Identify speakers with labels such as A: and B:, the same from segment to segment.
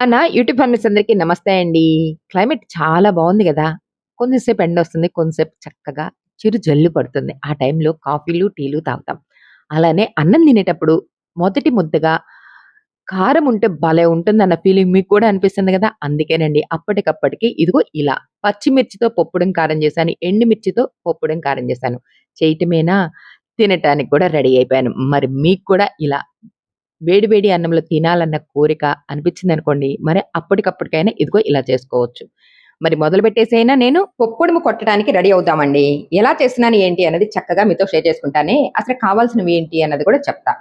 A: అన్న YouTube families అందరికీ నమస్తే అండి. క్లైమేట్ చాలా బావుంది గదా! కొంచెంసేపు ఎండొస్తుంది. కొంచెంసేపు చక్కగా చిరు జల్లు పడుతుంది. ఆ టైంలో కాఫీలు, టీలు తాగుతాం. అలానే అన్నం తినేటప్పుడు మొదటి ముద్దగా కారం ఉంటే భలే ఉంటుంది అన్న ఫీలింగ్ మీకు కూడా అనిపిస్తుంది కదా అందుకేనండి అప్పటికప్పటికి ఇదిగో ఇలా పచ్చిమిర్చితో పప్పుడం కారం చేశాను. ఎండుమిర్చితో పప్పుడం కారం చేశాను. చేయటమేనా తినటానికి కూడా రెడీ అయిపోయాను. మరి మీకు కూడా ఇలా వేడి వేడి అన్నంలో తినాలన్న కోరిక అనిపించిందనుకోండి, మరి అప్పటికప్పటికైనా ఇదిగో ఇలా చేసుకోవచ్చు. మరి మొదలు పెట్టేసైనా నేను? పొక్కుడుము కొట్టడానికి రెడీ అవుదామండి. ఎలా చేస్తున్నాను ఏంటి అన్నది చక్కగా మీతో షేర్ చేసుకుంటానే. అసలు కావాల్సినవి ఏంటి అన్నది కూడా చెప్తా.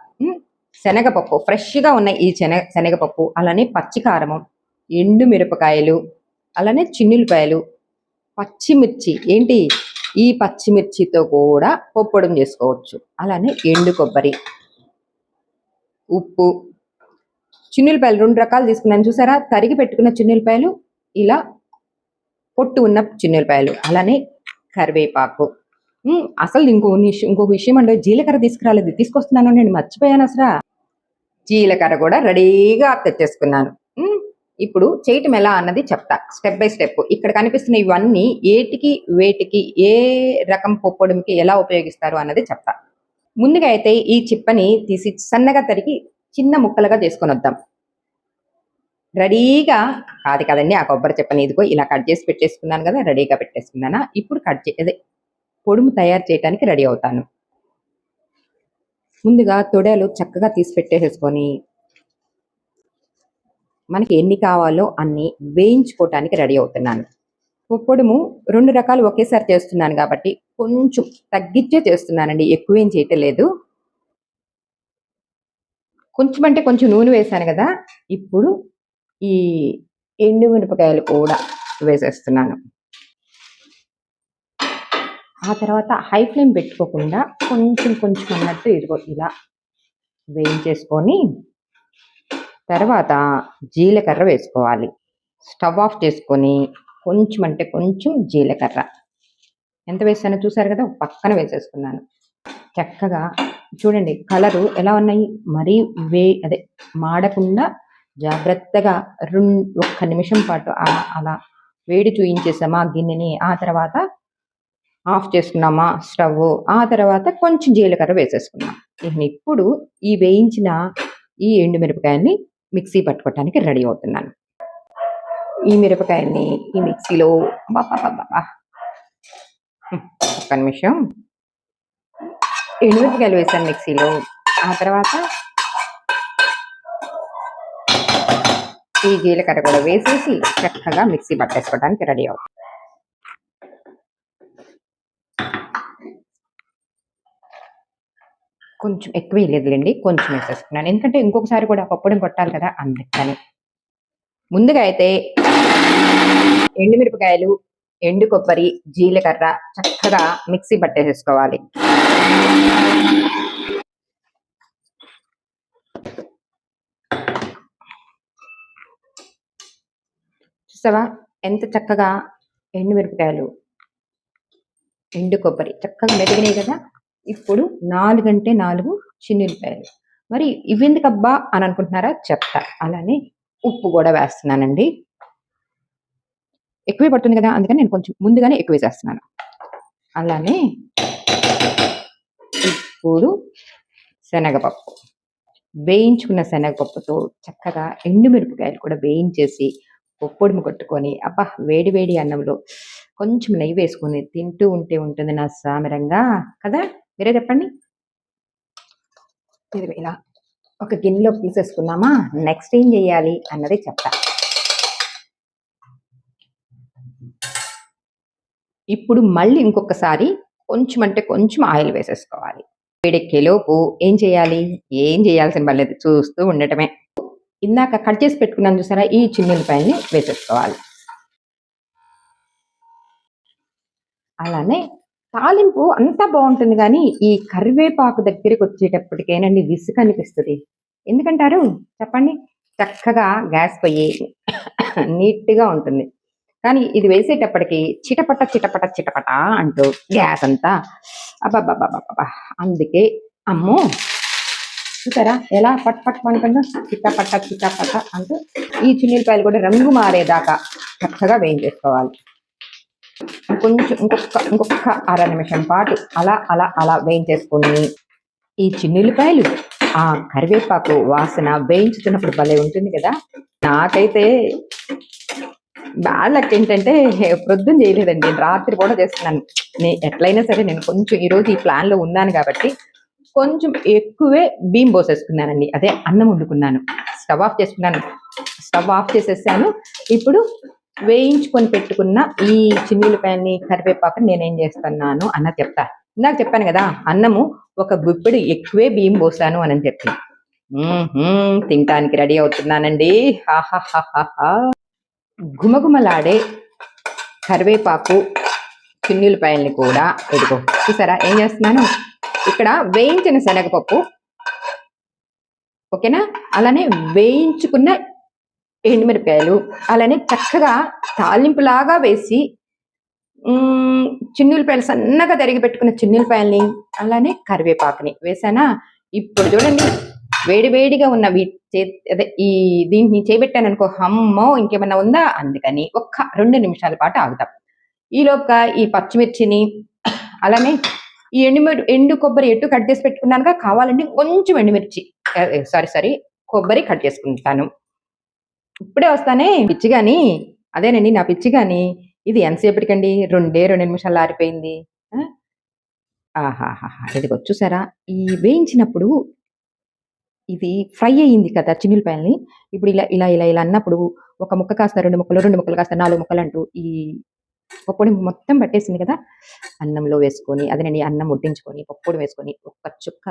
A: శనగపప్పు ఫ్రెష్‌గా ఉన్న ఈ శన శనగపప్పు, అలానే పచ్చికారం ఎండు మిరపకాయలు, అలానే చిన్నుల్లిపాయలు, పచ్చిమిర్చి ఏంటి ఈ పచ్చిమిర్చితో కూడా పొప్పడం చేసుకోవచ్చు. అలానే ఎండు కొబ్బరి, ఉప్పు, చిన్నులపాయలు రెండు రకాలు తీసుకున్నాను చూసారా? తరిగి పెట్టుకున్న చిన్నులపాయలు ఇలా పొట్టు ఉన్న చిన్నులపాయలు అలానే కరివేపాకు. అసలు ఇంకో ఇంకొక విషయం అండి జీలకర్ర తీసుకురాలేదు. తీసుకొస్తున్నాను నేను మర్చిపోయాను అసలు జీలకర్ర కూడా రెడీగా తెచ్చేసుకున్నాను. ఇప్పుడు చేయటం ఎలా అన్నది చెప్తా. Step by step. ఇక్కడ కనిపిస్తున్న ఇవన్నీ ఏటికి, వేటికి, ఏ రకం పప్పొడంకి ఎలా ఉపయోగిస్తారు అన్నది చెప్తా. ముందుగా అయితే ఈ చిప్పని తీసి సన్నగా తరిగి చిన్న ముక్కలుగా చేసుకొని వద్దాం రెడీగా కాదు కదండి ఆ కొబ్బరి చిప్పని ఇదిగో ఇలా కట్ చేసి పెట్టేసుకున్నాను కదా రెడీగా పెట్టేసుకున్నానా? ఇప్పుడు కట్ చే అదే పొడుము తయారు చేయడానికి రెడీ అవుతాను. ముందుగా తొడలు చక్కగా తీసి పెట్టేసేసుకొని మనకి ఎన్ని కావాలో అన్ని వేయించుకోవటానికి రెడీ అవుతున్నాను. పొడుము రెండు రకాలు ఒకేసారి చేస్తున్నాను కాబట్టి కొంచెం తగ్గించే చేస్తున్నానండి. ఎక్కువేం చేయటం లేదు. కొంచెం అంటే కొంచెం నూనె వేశాను కదా ఇప్పుడు ఈ ఎండు మిరపకాయలు కూడా వేసేస్తున్నాను. ఆ తర్వాత హై ఫ్లేమ్ పెట్టుకోకుండా కొంచెం కొంచెం అన్నట్టు ఇదిగో ఇలా వేయించేసుకొని తర్వాత జీలకర్ర వేసుకోవాలి. స్టవ్ ఆఫ్ చేసుకొని కొంచెం అంటే కొంచెం జీలకర్ర. ఎంత వేసానో చూసారు కదా పక్కన వేసేసుకున్నాను. చక్కగా చూడండి కలరు ఎలా ఉన్నాయి? మరీ వే అదే మాడకుండా జాగ్రత్తగా రెండు ఒక్క నిమిషం పాటు అలా అలా వేడి చూయించేసామా గిన్నెని, ఆ తర్వాత ఆఫ్ చేసుకున్నామా స్టవ్ ఆ తర్వాత కొంచెం జీలకర్ర వేసేసుకున్నాం. నేను ఇప్పుడు ఈ వేయించిన ఈ ఎండు మిరపకాయల్ని మిక్సీ పట్టుకోవటానికి రెడీ అవుతున్నాను. ఈ మిరపకాయల్ని ఈ మిక్సీలో బాబా బాబా ఒక్క నిమిషం. ఎండుమిరపకాయలు వేసాను మిక్సీలో. ఆ తర్వాత ఈ జీలకర్ర కూడా వేసేసి చక్కగా మిక్సీ పట్టేసుకోవడానికి రెడీ అవుతుంది కొంచెం ఎక్కువ వేయలేదులేండి కొంచెం వేసేసుకున్నాను. ఎందుకంటే ఇంకొకసారి కూడా పప్పొడం కొట్టాలి కదా! అందుకని. ముందుగా అయితే ఎండుమిరపకాయలు, ఎండు కొబ్బరి, జీలకర్ర చక్కగా మిక్సీ పట్టేసేసుకోవాలి. చూసావా? ఎంత చక్కగా ఎండుమిరపకాయలు, ఎండు కొబ్బరి చక్కగా మెదిగినాయి కదా! ఇప్పుడు నాలుగు అంటే 4 చిన్నుల్లిపాయలు. మరి ఇవెందుకబ్బా అని అనుకుంటున్నారా? చెప్తా. అలానే ఉప్పు కూడా వేస్తున్నానండి. ఎక్కువే పడుతుంది కదా! అందుకని నేను కొంచెం ముందుగానే ఎక్కువ వేసేస్తున్నాను. అలానే ఇప్పుడు శనగపప్పు. వేయించుకున్న శనగపప్పుతో చక్కగా ఎండు మిరపకాయలు కూడా వేయించేసి పొప్పొడిమి కొట్టుకొని అబ్బా! వేడి వేడి అన్నంలో కొంచెం నెయ్యి వేసుకొని తింటూ ఉంటే ఉంటుంది నా సామరంగా కదా! మీరే చెప్పండి. ఇలా ఒక గిన్నెలో తీసేసుకున్నామా? నెక్స్ట్ ఏం చేయాలి అన్నది చెప్తా. ఇప్పుడు మళ్ళీ ఇంకొకసారి కొంచెం అంటే కొంచెం ఆయిల్ వేసేసుకోవాలి. వేడెక్కేలోపు ఏం చేయాలి? ఏం చేయాల్సిన పర్లేదు చూస్తూ ఉండటమే. ఇందాక కట్ చేసి పెట్టుకున్నాను చూసారా? ఈ చిన్నుల్లిపాయల్ని వేసేసుకోవాలి. అలానే తాలింపు అంతా బాగుంటుంది కానీ ఈ కరివేపాకు దగ్గరికొచ్చేటప్పటికేనండి విసుగనిపిస్తది. ఎందుకంటారు? చెప్పండి. చక్కగా గ్యాస్ పొయ్యి నీట్‌గా ఉంటుంది. కానీ ఇది వేసేటప్పటికి చిటపట, చిటపట, చిటపట అంటూ గ్యాస్ అంతా అబ్బబ్బబ్బబ్బబ్బా! అందుకే అమ్మో! చూసారా ఎలా పట్ పట్ అంటుందో చిట్టపట్ట పట్ట అంటూ ఈ చిన్నిపాయలు కూడా రంగు మారేదాకా చక్కగా వేయించేసుకోవాలి కొంచెం ఇంకొక ఇంకొక అర నిమిషం పాటు అలా అలా అలా వేయించేసుకొని ఈ చిన్నులపాయలు ఆ కరివేపాకు వాసన వేయించుతున్నప్పుడు భలే ఉంటుంది కదా నాకైతే వాళ్ళకి ఏంటంటే ప్రొద్దున చేయలేదండి రాత్రి కూడా చేస్తున్నాను. నేను ఎట్లయినా సరే నేను కొంచెం ఈ రోజు ఈ ప్లాన్లో ఉన్నాను కాబట్టి కొంచెం ఎక్కువే బీమ్ పోసేసుకున్నానండి. అదే అన్నం వండుకున్నాను. స్టవ్ ఆఫ్ చేసుకున్నాను. స్టవ్ ఆఫ్ చేసేసాను. ఇప్పుడు వేయించుకొని పెట్టుకున్న ఈ చిన్నులపాయని కరివేపాకు నేనేం చేస్తున్నాను అన్న చెప్తా. ఇందాక చెప్పాను కదా అన్నము ఒక గుప్పెడు ఎక్కువే బియ్యం పోసాను అని చెప్పి. తినటానికి రెడీ అవుతున్నానండి. హాహాహాహా గుమగుమలాడే కరివేపాకు చిన్నులపాయల్ని కూడా ఎదుగో చూసారా? ఏం చేస్తున్నాను? ఇక్కడ వేయించిన శనగపప్పు. ఓకేనా? అలానే వేయించుకున్న ఎండుమిరపకాయలు అలానే చక్కగా తాలింపులాగా వేసి చిన్నులపాయలు సన్నగా తరిగి పెట్టుకున్న చిన్నులపాయల్ని అలానే కరివేపాకుని వేసానా? ఇప్పుడు చూడండి. వేడి వేడిగా ఉన్న వీ చే- అదే ఈ దీన్ని చేపెట్టాను అనుకో హమ్మో ఇంకేమన్నా ఉందా? అందుకని ఒక్క రెండు నిమిషాల పాటు ఆగుతాం. ఈ ఈ పచ్చిమిర్చిని అలానే ఈ ఎండుమిర్ ఎండు కొబ్బరి ఎటు కట్ చేసి పెట్టుకున్నానుగా కావాలంటే కొంచెం ఎండుమిర్చి సారీ సారీ కొబ్బరి కట్ చేసుకుంటాను. ఇప్పుడే వస్తానే పిచ్చి కానీ అదేనండి నా పిచ్చి కానీ ఇది ఎంతసేపటికండి? రెండే రెండు నిమిషాలు ఆరిపోయింది. ఆ? ఆహాహాహా ఇదిగో చూసారా? ఈ వేయించినప్పుడు ఇది ఫ్రై అయ్యింది కదా చిన్నులపాయల్ని ఇప్పుడు ఇలా ఇలా ఇలా ఇలా అన్నప్పుడు ఒక ముక్క కాస్త రెండు ముక్కలు రెండు ముక్కలు కాస్త నాలుగు ముక్కలు అంటూ ఈ పప్పుని మొత్తం పట్టేసింది కదా. అన్నంలో వేసుకొని అదేనండి అన్నం వడ్డించుకొని పప్పుడు వేసుకొని ఒక్క చుక్క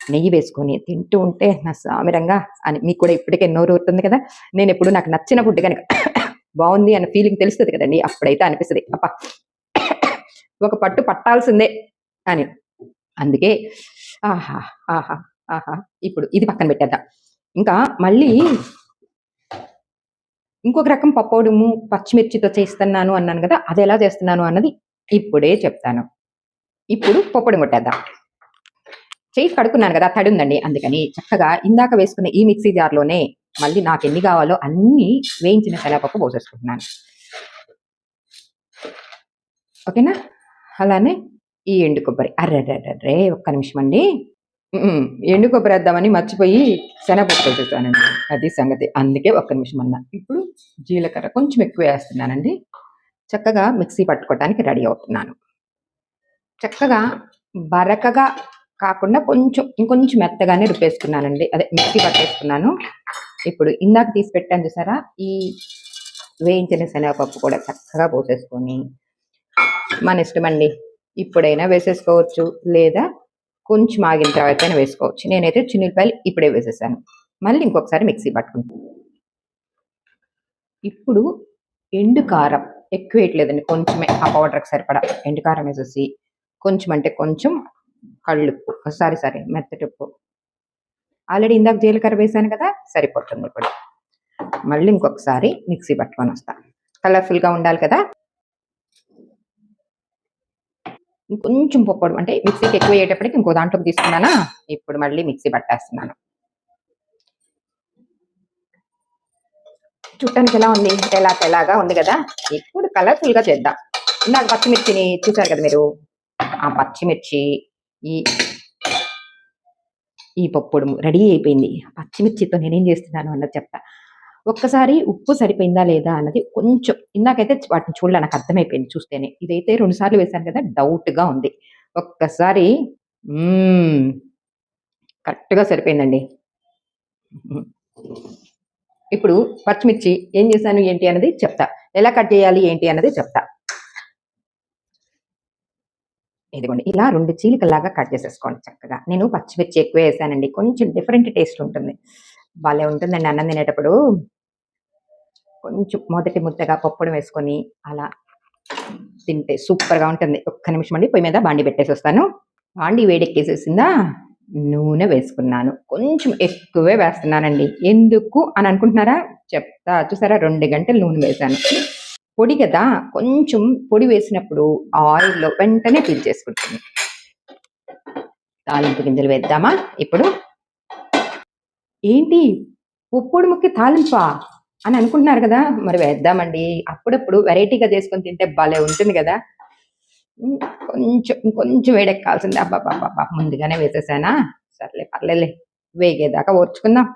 A: నెయ్యి వేసుకొని తింటూ ఉంటే నా సామిరంగా అని మీకు కూడా ఇప్పటికే నోరు ఊరుతుంది కదా. నేను ఎప్పుడు నాకు నచ్చిన ఫుడ్ కనుక బాగుంది అన్న ఫీలింగ్ తెలుస్తుంది కదండి. అప్పుడైతే అనిపిస్తుంది అప్ప ఒక పట్టు పట్టాల్సిందే అని. అందుకే ఆహా ఆహా ఆహా ఇప్పుడు ఇది పక్కన పెట్టేద్దాం. ఇంకా మళ్ళీ ఇంకొక రకం పప్పోడుము పచ్చిమిర్చితో చేస్తున్నాను అన్నాను కదా అది ఎలా చేస్తున్నాను అన్నది ఇప్పుడే చెప్తాను. ఇప్పుడు పప్పడం కొట్టేద్దాం. చేయి కడుక్కున్నాను కదా తడి ఉందండి అందుకని చక్కగా ఇందాక వేసుకున్న ఈ మిక్సీ జార్లోనే మళ్ళీ నాకు ఎన్ని కావాలో అన్ని వేయించిన శనగపప్పు పోసేసుకుంటున్నాను. ఓకేనా? అలానే ఈ ఎండు కొబ్బరి. అర్రర్రర్రే ఒక్క నిమిషం అండి ఎండు కొబ్బరి వేద్దామని మర్చిపోయి శనగపప్పు వేసేసానండి. అది సంగతి. అందుకే ఒక్క నిమిషం అన్నా. ఇప్పుడు జీలకర్ర కొంచెం ఎక్కువ వేస్తున్నానండి. చక్కగా మిక్సీ పట్టుకోవడానికి రెడీ అవుతున్నాను. చక్కగా బరకగా కాకుండా కొంచెం ఇంకొంచెం మెత్తగానే రుబ్బేసుకున్నానండి. అదే మిక్సీ పట్టేసుకున్నాను. ఇప్పుడు ఇందాక తీసి పెట్టాను చూసారా? ఈ వేయించిన శనగపప్పు కూడా చక్కగా పోసేసుకొని మన ఇష్టమండి. ఇప్పుడైనా వేసేసుకోవచ్చు. లేదా కొంచెం ఆగిన తర్వాత అయినా వేసుకోవచ్చు. నేనైతే చిన్నులపాయలు ఇప్పుడే వేసేసాను. మళ్ళీ ఇంకొకసారి మిక్సీ పట్టుకుంటాను ఇప్పుడు ఎండు కారం ఎక్కువ వేయట్లేదండి. కొంచెమే. ఆ పౌడర్కి సరిపడా ఎండు కారం వేసేసి కొంచెం అంటే కొంచెం కళ్ళుప్పు. సారీ సారీ మెత్తటి ఉప్పు. ఆల్రెడీ ఇందాక జీలకర్ర వేసాను కదా సరిపోతుంది. ఇప్పుడు మళ్ళీ ఇంకొకసారి మిక్సీ పట్టుకొని వస్తాను కలర్ఫుల్గా ఉండాలి కదా. ఇంకొంచెం పొప్పడు అంటే మిక్సీకి ఎక్కువ అయ్యేటప్పటికి ఇంకో దాంట్లోకి తీసుకున్నానా? ఇప్పుడు మళ్ళీ మిక్సీ పట్టేస్తున్నాను. చూడటానికి ఎలా ఉంది? తెలా తెలాగా ఉంది కదా? ఇప్పుడు కలర్ఫుల్గా చేద్దాం. ఇందాక పచ్చిమిర్చిని చూసారు కదా మీరు? ఆ పచ్చిమిర్చి ఈ ఈ పప్పుడు రెడీ అయిపోయింది. పచ్చిమిర్చితో నేనేం చేస్తున్నాను అన్నది చెప్తా. ఒక్కసారి ఉప్పు సరిపోయిందా లేదా అన్నది కొంచెం ఇందాకైతే వాటిని చూడాలి నాకు అర్థమైపోయింది చూస్తేనే. ఇదైతే రెండు సార్లు వేశాను కదా డౌట్గా ఉంది. ఒక్కసారి కరెక్ట్గా సరిపోయిందండి. ఇప్పుడు పచ్చిమిర్చి ఏం చేశాను ఏంటి అన్నది చెప్తా. ఎలా కట్ చేయాలి ఏంటి అన్నది చెప్తా. ఇదిగోండి ఇలా రెండు చీలికలాగా కట్ చేసేసుకోండి చక్కగా. నేను పచ్చిమిర్చి ఎక్కువ వేసానండి కొంచెం డిఫరెంట్ టేస్ట్ ఉంటుంది. భలే ఉంటుందండి అన్నం తినేటప్పుడు. కొంచెం మొదటి ముద్దగా పప్పును వేసుకొని అలా తింటే సూపర్గా ఉంటుంది. ఒక్క నిమిషం అండి పొయ్యి మీద బాండి పెట్టేసి వస్తాను. బాండి వేడెక్కేసేసిందా? నూనె వేసుకున్నాను. కొంచెం ఎక్కువే వేస్తున్నానండి. ఎందుకు అని అనుకుంటున్నారా? చెప్తా. చూసారా? రెండు గంటలు నూనె వేసాను పొడి కదా? కొంచెం పొడి వేసినప్పుడు ఆయిల్లో వెంటనే పీల్ చేసుకుంటుంది. తాలింపు గింజలు వేద్దామా? ఇప్పుడు ఏంటి? ఉప్పుడు ముక్కి తాలింపా? అని అనుకుంటున్నారు కదా. మరి వేద్దామండి. అప్పుడప్పుడు వెరైటీగా చేసుకొని తింటే భలే ఉంటుంది కదా. కొంచెం కొంచెం వేడెక్కాల్సింది. అబ్బాబా ముందుగానే వేసేసానా? సర్లే పర్లేలే వేగేదాకా ఓర్చుకుందాం.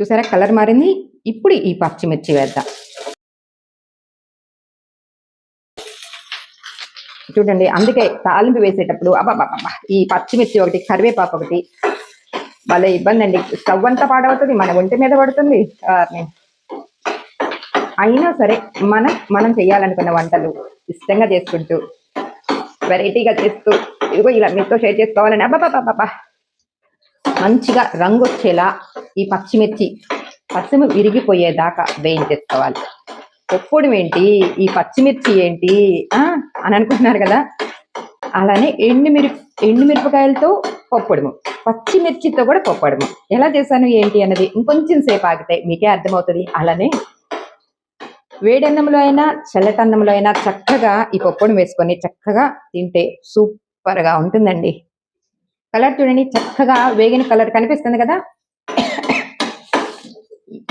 A: చూసారా కలర్ మారింది? ఇప్పుడు ఈ పచ్చిమిర్చి వేద్దాం. చూడండి అందుకే తాలింపు వేసేటప్పుడు అబ్బాబా ఈ పచ్చిమిర్చి ఒకటి కరివేపాకు ఒకటి భలే ఇబ్బంది అండి స్టవ్ అంతా పాడవుతుంది మన ఒంటి మీద పడుతుంది. అయినా సరే మనం మనం చేయాలనుకున్న వంటలు ఇష్టంగా చేసుకుంటూ వెరైటీగా చేస్తూ ఇదిగో ఇలా మీతో షేర్ చేసుకోవాలని అబ్బాబాబాబా మంచిగా రంగు వచ్చేలా ఈ పచ్చిమిర్చి పసుము విరిగిపోయేదాకా వేయించేసుకోవాలి. పొప్పుడు ఏంటి ఈ పచ్చిమిర్చి ఏంటి ఆ అని అనుకుంటున్నారు కదా? అలానే ఎండుమిరి ఎండుమిరపకాయలతో పప్పుడుము పచ్చిమిర్చితో కూడా పప్పడము ఎలా చేశాను ఏంటి అన్నది ఇంకొంచెం సేపు ఆగితే మీకే అర్థమవుతుంది. అలానే వేడన్నంలో అయినా చల్లటన్నంలో అయినా చక్కగా ఈ పప్పును వేసుకొని చక్కగా తింటే సూపర్గా ఉంటుందండి. కలర్ చూడండి చక్కగా వేగిన కలర్ కనిపిస్తుంది కదా?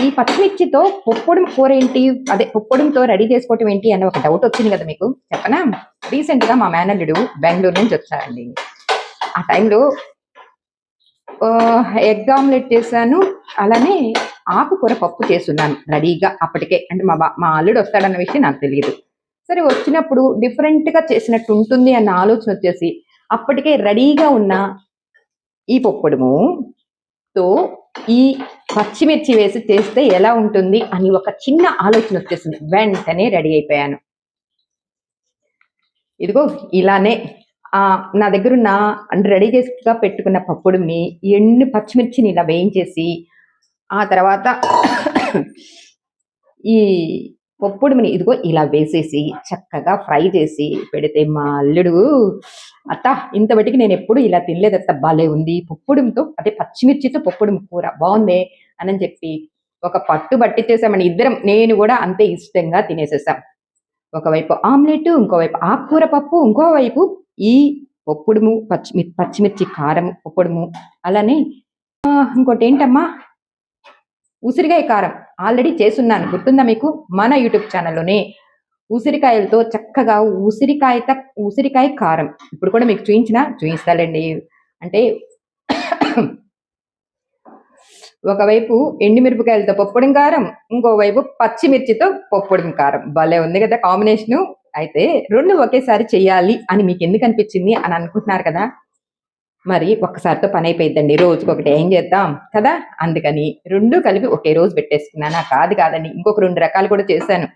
A: ఈ పచ్చిమిర్చితో పొప్పడం కూర ఏంటి? అదే పొప్పడంతో రెడీ చేసుకోవటం ఏంటి అని ఒక డౌట్ వచ్చింది కదా మీకు? చెప్పనా? రీసెంట్గా మా మేనల్లుడు బెంగళూరు నుంచి వచ్చారండి. ఆ టైంలో ఎగ్ ఆమ్లెట్ చేశాను. అలానే ఆకుకూర పప్పు చేస్తున్నాను రెడీగా అప్పటికే. అంటే మా బా మా అల్లుడు వస్తాడన్న విషయం నాకు తెలియదు సరే వచ్చినప్పుడు డిఫరెంట్గా చేసినట్టు ఉంటుంది అన్న ఆలోచన వచ్చేసి అప్పటికే రెడీగా ఉన్న ఈ పొప్పడము తో ఈ పచ్చిమిర్చి వేసి చేస్తే ఎలా ఉంటుంది అని ఒక చిన్న ఆలోచన వచ్చేసింది. వెంటనే రెడీ అయిపోయాను. ఇదిగో ఇలానే నా దగ్గర ఉన్న రెడీ చేసుగా పెట్టుకున్న పప్పుడుని ఎండు పచ్చిమిర్చిని ఇలా వేయించేసి ఆ తర్వాత ఈ పప్పుడుని ఇదిగో ఇలా వేసేసి చక్కగా ఫ్రై చేసి పెడితే మా అల్లుడు అత్త ఇంత బట్టికి నేను ఎప్పుడు ఇలా తినలేదు అత్త భలే ఉంది. పప్పుడుతో అదే పచ్చిమిర్చితో పప్పుడుం కూర బాగుంది అని చెప్పి ఒక పట్టు పట్టించేసామని ఇద్దరం. నేను కూడా అంతే ఇష్టంగా తినేసేసాం. ఒకవైపు ఆమ్లెట్ ఇంకోవైపు ఆకుకూర పప్పు ఇంకోవైపు ఈ పప్పుడుము పచ్చిమి పచ్చిమిర్చి కారం ఒప్పుడుము అలానే ఇంకోటి ఏంటమ్మా ఉసిరికాయ కారం ఆల్రెడీ చేసున్నాను గుర్తుందా మీకు? మన యూట్యూబ్ ఛానల్లోనే. ఉసిరికాయలతో చక్కగా ఉసిరికాయ త- ఉసిరికాయ కారం. ఇప్పుడు కూడా మీకు చూయించిన చూయిస్తాలండి. అంటే ఒకవైపు ఎండుమిరపకాయలతో పప్పుడం కారం ఇంకోవైపు పచ్చిమిర్చితో పప్పుడం కారం. భలే ఉంది కదా కాంబినేషను. అయితే రెండు ఒకేసారి చేయాలి అని మీకు ఎందుకు అనిపించింది అని అనుకుంటున్నారు కదా? మరి ఒక్కసారితో పని అయిపోయిందండి రోజుకి ఒకటి ఏం చేద్దాం కదా? అందుకని రెండు కలిపి ఒకే రోజు పెట్టేసుకున్నాను కాదు కాదండి ఇంకొక రెండు రకాలు కూడా చేశాను.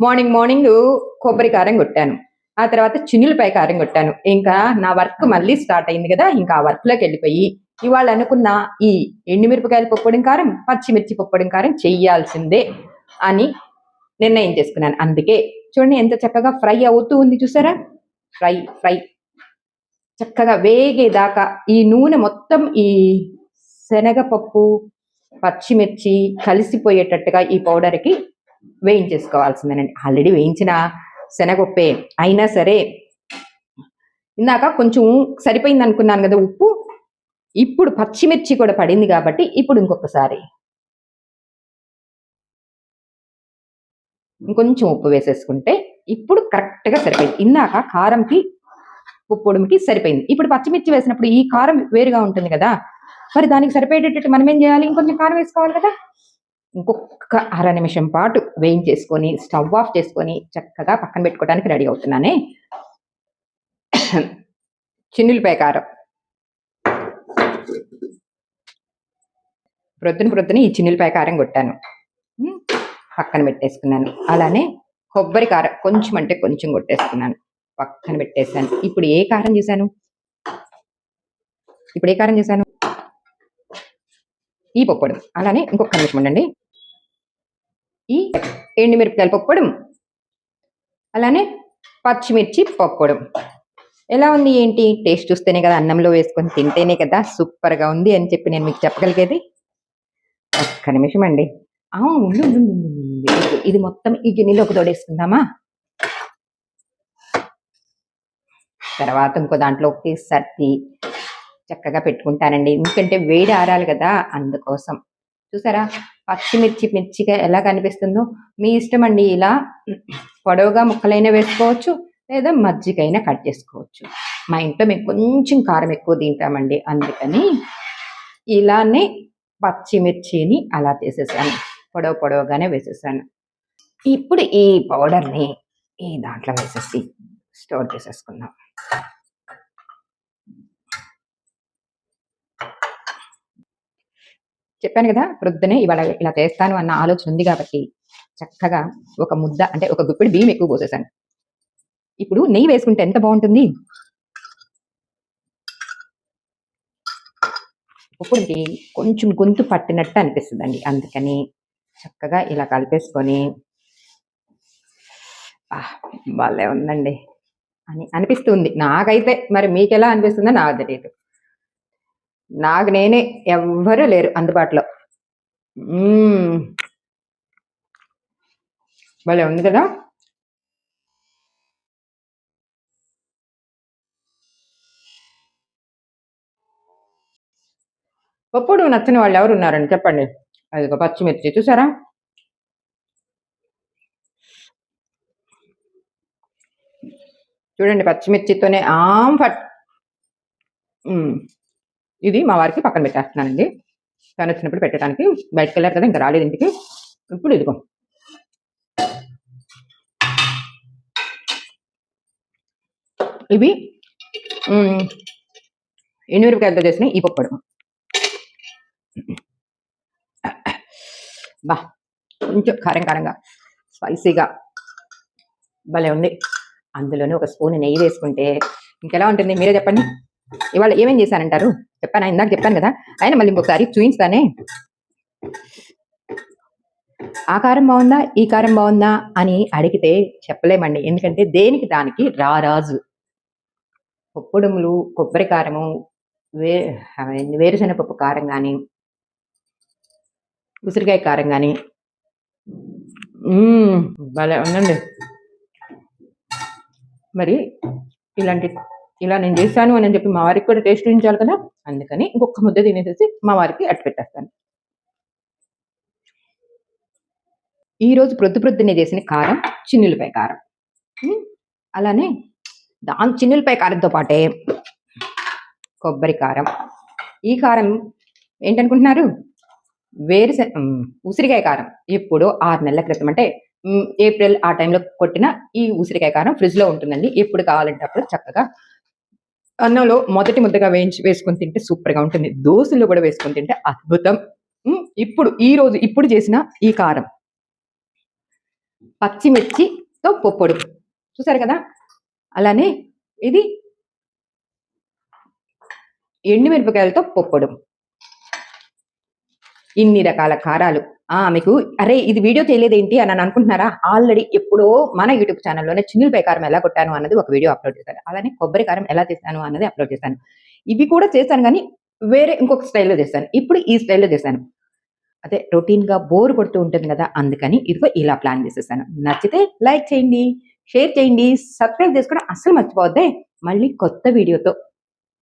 A: మార్నింగ్ మార్నింగ్ కొబ్బరి కారం కొట్టాను. ఆ తర్వాత చిన్నులపై కారం కొట్టాను. ఇంకా నా వర్క్ మళ్ళీ స్టార్ట్ అయింది కదా ఇంకా ఆ వర్క్లోకి వెళ్ళిపోయి ఇవాళ అనుకున్న ఈ ఎండుమిరపకాయలు పప్పడం కారం పచ్చిమిర్చి పప్పడం కారం చెయ్యాల్సిందే అని నిర్ణయం చేసుకున్నాను. అందుకే చూడండి ఎంత చక్కగా ఫ్రై అవుతూ ఉంది చూసారా? Fry fry. చక్కగా వేగేదాకా ఈ నూనె మొత్తం ఈ శనగపప్పు పచ్చిమిర్చి కలిసిపోయేటట్టుగా ఈ పౌడర్కి వేయించేసుకోవాల్సిందేనండి. ఆల్రెడీ వేయించిన శనగొప్పే అయినా సరే ఇందాక కొంచెం సరిపోయింది అనుకున్నాను కదా ఉప్పు. ఇప్పుడు పచ్చిమిర్చి కూడా పడింది కాబట్టి ఇప్పుడు ఇంకొకసారి ఇంకొంచెం ఉప్పు వేసేసుకుంటే ఇప్పుడు కరెక్ట్గా సరిపోయింది. ఇందాక కారంకి ఉప్పుడుమికి సరిపోయింది. ఇప్పుడు పచ్చిమిర్చి వేసినప్పుడు ఈ కారం వేరుగా ఉంటుంది కదా మరి దానికి సరిపోయేటట్టు మనం ఏం చేయాలి? ఇంకొంచెం కారం వేసుకోవాలి కదా. ఇంకొక అర నిమిషం పాటు వేయించేసుకొని స్టవ్ ఆఫ్ చేసుకొని చక్కగా పక్కన పెట్టుకోవడానికి రెడీ అవుతున్నానే. చిన్నులపాయ కారం. ప్రొద్దున ప్రొద్దున ఈ చిన్నులపాయ కారం కొట్టాను. పక్కన పెట్టేసుకున్నాను. అలానే కొబ్బరి కారం కొంచెం అంటే కొంచెం కొట్టేసుకున్నాను. పక్కన పెట్టేశాను. ఇప్పుడు ఏ కారం చేశాను? ఇప్పుడు ఏ కారం చేశాను? ఈ పప్పడం అలానే ఇంకొక నిమిషం ఉండండి. ఈ ఎండుమిరపకాయల పప్పడం అలానే పచ్చిమిర్చి పప్పడం ఎలా ఉంది ఏంటి? టేస్ట్ చూస్తేనే కదా అన్నంలో వేసుకొని తింటేనే కదా సూపర్గా ఉంది అని చెప్పి నేను మీకు చెప్పగలిగేది. ఒక్క నిమిషం అండి. అవును ఇది- మొత్తం ఈ గిన్నెలోకి తోడేసుకుందామా? తర్వాత ఇంకో దాంట్లోకి సర్ది చక్కగా పెట్టుకుంటానండి. ఎందుకంటే వేడి ఆరాలి కదా అందుకోసం. చూసారా? పచ్చిమిర్చి మిర్చిగా ఎలా కనిపిస్తుందో? మీ ఇష్టం అండి ఇలా పొడవుగా ముక్కలైనా వేసుకోవచ్చు లేదా మజ్జిగైనా కట్ చేసుకోవచ్చు. మా ఇంట్లో మేము కొంచెం కారం ఎక్కువ తింటామండి. అందుకని ఇలానే పచ్చిమిర్చిని అలా చేసేసాను పొడవు పొడవుగానే వేసేసాను. ఇప్పుడు ఈ పౌడర్ని ఈ దాంట్లో వేసేసి స్టోర్ చేసేసుకుందాం. చెప్పాను కదా ప్రొద్దునే ఇవాళ ఇలా చేస్తాను అన్న ఆలోచన ఉంది కాబట్టి చక్కగా ఒక ముద్ద అంటే ఒక గుప్పిడి బియ్యం ఎక్కువ పోసేసాను. ఇప్పుడు నెయ్యి వేసుకుంటే ఎంత బాగుంటుంది? ఉప్పుడుకి కొంచెం గొంతు పట్టినట్టు అనిపిస్తుందండి. అందుకని చక్కగా ఇలా కలిపేసుకొని భలే ఉందండి. అని అనిపిస్తుంది. నాకైతే మరి మీకు ఎలా అనిపిస్తుందో నాకు తెలియదు నాకు నేనే ఎవ్వరూ లేరు అందుబాటులో. భలే ఉంది కదా? పప్పుడు నచ్చని వాళ్ళు ఎవరు ఉన్నారండి చెప్పండి. అది ఒక పచ్చిమిర్చి చూసారా? చూడండి పచ్చిమిర్చితోనే ఆమ్ ఫట్. ఇది మా వారికి పక్కన పెట్టేస్తున్నానండి. తను వచ్చినప్పుడు పెట్టడానికి బయటకు వెళ్ళారు కదా ఇంకా రాలేదు ఇంటికి. ఇప్పుడు ఇదిగో. ఇవి మ్మ్, చేసిన ఈ పప్పడు బా కొంచెం కారం కారంగా స్పైసీగా భలే ఉంది. అందులోనే ఒక స్పూన్ నెయ్యి వేసుకుంటే ఇంకెలా ఉంటుంది? మీరే చెప్పండి. ఇవాళ ఏమేం చేశానంటారు చెప్పాను? ఇందాక చెప్పాను కదా. ఆయన మళ్ళీ ఇంకొకసారి చూపించుతానే ఆ కారం బాగుందా? ఈ కారం బాగుందా? అని అడిగితే చెప్పలేమండి. ఎందుకంటే దేనికి దానికి రారాజు పొప్పుడుములు కొబ్బరి కారము వే అవన్నీ వేరుశనగపప్పు కారం కానీ ఉసిరికాయ కారం కానీ భలే ఉందండి. మరి ఇలాంటి ఇలా నేను చేశాను అని చెప్పి మా వారికి కూడా టేస్ట్ ఉంచాలి కదా? అందుకని ఇంకొక ముద్ద తినేసేసి మా వారికి అట్టు పెట్టేస్తాను. ఈరోజు ప్రొద్దు ప్రొద్దునే చేసిన కారం చిన్నులపై కారం. అలానే దాని చిన్నులపై కారంతో పాటే కొబ్బరి కారం. ఈ కారం ఏంటనుకుంటున్నారు? వేరుశ ఉసిరికాయ కారం. ఎప్పుడో ఆరు నెలల క్రితం అంటే ఏప్రిల్ ఆ టైంలో కొట్టిన ఈ ఉసిరికాయ కారం ఫ్రిడ్జ్లో ఉంటుందండి. ఎప్పుడు కావాలంటే అప్పుడు చక్కగా అన్నంలో మొదటి ముద్దగా వేయించి వేసుకొని తింటే సూపర్గా ఉంటుంది. దోశల్లో కూడా వేసుకొని తింటే అద్భుతం. ఇప్పుడు ఈ రోజు ఇప్పుడు చేసిన ఈ కారం. పచ్చిమిర్చితో పొప్పొడు. చూసారు కదా? అలానే ఇది ఎండుమిరపకాయలతో పొప్పడు. ఇన్ని రకాల కారాలు. ఆ మీకు అరే ఇది వీడియో చేయలేదేంటి అని అని అనుకుంటున్నారా? ఆల్రెడీ ఎప్పుడో మన యూట్యూబ్ ఛానల్లోనే చిన్నులపై కారం ఎలా కొట్టాను అన్నది ఒక వీడియో అప్లోడ్ చేశాను అలానే కొబ్బరి కారం ఎలా చేశాను అన్నది అప్లోడ్ చేశాను. ఇవి కూడా చేశాను కానీ వేరే ఇంకొక స్టైల్లో చేశాను. ఇప్పుడు ఈ స్టైల్లో చేశాను. అదే రొటీన్గా బోర్ కొడుతూ ఉంటుంది కదా అందుకని ఇదిగో ఇలా ప్లాన్ చేసేసాను. నచ్చితే లైక్ చేయండి షేర్ చేయండి సబ్స్క్రైబ్ చేసుకోవడం అస్సలు మర్చిపోవద్దే. మళ్ళీ కొత్త వీడియోతో